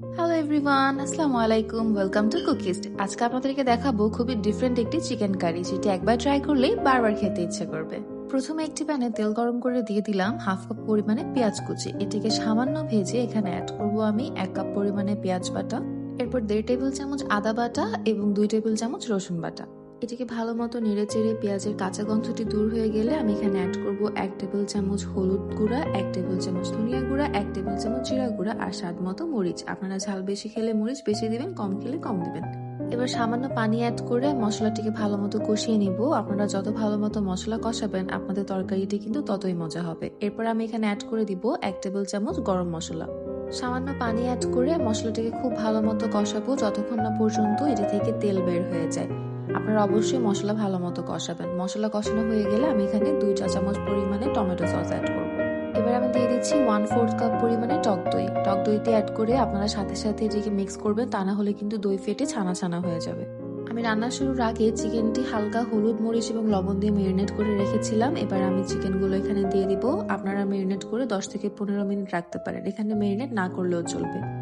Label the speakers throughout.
Speaker 1: Hello everyone আসসালামু আলাইকুম welcome to কুকিস্ট আজকে আপনাদেরকে দেখাবো খুবই ডিফারেন্ট একটি চিকেন কারি যেটি একবার ট্রাই করলেই বারবার খেতে ইচ্ছে করবে। প্রথমে একটি প্যানে তেল গরম করে দিয়ে দিলাম হাফ কাপ পরিমাণে পেঁয়াজ কুচি। এটিকে সামান্য ভেজে এখানে অ্যাড করব আমি এক কাপ পরিমাণে পেঁয়াজ বাটা। এরপর দেড় টেবিল চামচ আদা বাটা এবং দুই টেবিল চামচ রসুন বাটা। এটিকে ভালো মতো নেড়ে চেড়ে পেঁয়াজের কাঁচা গন্ধটি দূর হয়ে গেলে আমি এখানে অ্যাড করব এক টেবিল চামচ হলুদ গুঁড়া, এক টেবিল চামচ ধনিয়া গুঁড়া, এক টেবিল চামচ জিরা গুঁড়া আর স্বাদ মতো মরিচ। আপনারা ঝাল বেশি খেলে মরিচ বেশি দিবেন, কম খেলে কম দিবেন। এবার সামান্য পানি অ্যাড করে মশলাটিকে ভালো মতো কষিয়ে নিব। আপনারা যত ভালো মতো মশলা কষাবেন, আপনাদের তরকারিটি কিন্তু ততই মজা হবে। এরপর আমি এখানে অ্যাড করে দিব এক টেবিল চামচ গরম মশলা। সামান্য পানি অ্যাড করে মশলাটিকে খুব ভালো মতো কষাবো যতক্ষণ না পর্যন্ত এটি থেকে তেল বের হয়ে যায়। আপনারা অবশ্যই মশলা ভালো মতো কষাবেন। মশলা কষানো হয়ে গেলে আমি এখানে দুই চা চামচ পরিমাণে টমেটো সস অ্যাড করব। এবার আমি দিয়ে দিচ্ছি ওয়ান ফোর্থ কাপ পরিমাণে টক দই। টক দইতে অ্যাড করে আপনারা সাথে সাথে এটিকে মিক্স করবেন তা না হলে কিন্তু দই ফেটে ছানা ছানা হয়ে যাবে। আমি রান্না শুরুর আগে চিকেনটি হালকা হলুদ মরিচ এবং লবণ দিয়ে মেরিনেট করে রেখেছিলাম। এবার আমি চিকেনগুলো এখানে দিয়ে দিব। আপনারা মেরিনেট করে দশ থেকে পনেরো মিনিট রাখতে পারেন। এখানে মেরিনেট না করলেও চলবে।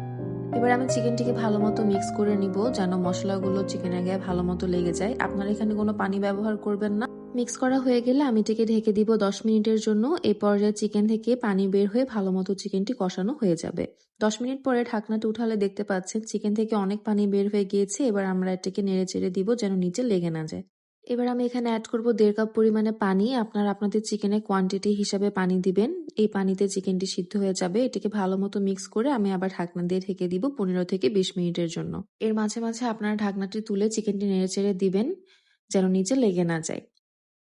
Speaker 1: এবার আমি চিকেনটিকে ভালো মতো মিক্স করে নিব যেন মশলাগুলো চিকেনের গায়ে ভালো মতো লেগে যায়। আপনারা এখানে কোনো পানি ব্যবহার করবেন না। মিক্স করা হয়ে গেলে আমি এটিকে ঢেকে দিব দশ মিনিটের জন্য। এই পর্যায়ে চিকেন থেকে পানি বের হয়ে ভালো মতো চিকেনটি কষানো হয়ে যাবে। দশ মিনিট পরে ঢাকনাটা উঠালে দেখতে পাচ্ছেন চিকেন থেকে অনেক পানি বের হয়ে গিয়েছে। এবার আমরা এটাকে নেড়ে চেড়ে দিব যেন নিচে লেগে না যায়। এবার আমি এখানে অ্যাড করব দেড় কাপ পরিমাণে পানি। আপনারা আপনাদের চিকেনের কোয়ান্টিটি হিসাবে পানি দিবেন। এই পানিতে চিকেনটি সিদ্ধ হয়ে যাবে। এটিকে ভালো মতো মিক্স করে আমি আবার ঢাকনা দিয়ে ঢেকে দিব পনেরো থেকে বিশ মিনিটের জন্য। এর মাঝে মাঝে আপনারা ঢাকনাটি তুলে চিকেনটি নেড়ে চেড়ে দিবেন, যেন নিচে লেগে না যায়।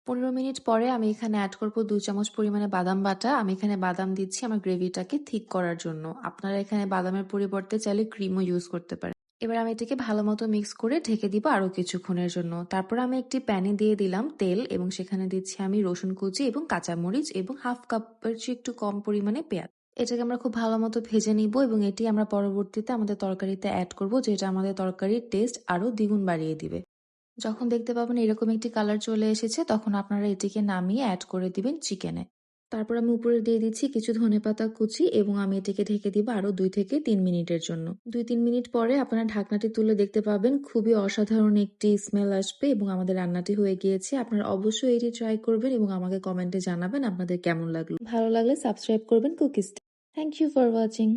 Speaker 1: পনেরো মিনিট পরে আমি এখানে অ্যাড করব দুই চামচ পরিমাণে বাদাম বাটা। আমি এখানে বাদাম দিচ্ছি আমার গ্রেভিটাকে ঠিক করার জন্য। আপনারা এখানে বাদামের পরিবর্তে চাইলে ক্রিমও ইউজ করতে পারেন। এবার আমি এটাকে ভালো মতো মিক্স করে ঢেকে দিব আরও কিছুক্ষণের জন্য। তারপর আমি একটি প্যানে দিয়ে দিলাম তেল এবং সেখানে দিচ্ছি আমি রসুন কুচি এবং কাঁচামরিচ এবং হাফ কাপের চেয়ে একটু কম পরিমাণে পেঁয়াজ। এটাকে আমরা খুব ভালো মতো ভেজে নিব এবং এটি আমরা পরবর্তীতে আমাদের তরকারিতে অ্যাড করব, যেটা আমাদের তরকারির টেস্ট আরও দ্বিগুণ বাড়িয়ে দিবে। যখন দেখতে পাবেন এরকম একটি কালার চলে এসেছে, তখন আপনারা এটিকে নামিয়ে অ্যাড করে দিবেন চিকেনে তারপর আমি উপরে দিয়ে দিচ্ছি কিছু ধনে পাতা কুচি এবং আমি এটিকে ঢেকে দিব আরও দুই থেকে তিন মিনিটের জন্য। দুই তিন মিনিট পরে আপনারা ঢাকনাটি তুলে দেখতে পাবেন, খুবই অসাধারণ একটি স্মেল আসবে এবং আমাদের রান্নাটি হয়ে গিয়েছে। আপনারা অবশ্যই এটি ট্রাই করবেন এবং আমাকে কমেন্টে জানাবেন আপনাদের কেমন লাগল। ভালো লাগলে সাবস্ক্রাইব করবেন cookies thank you for watching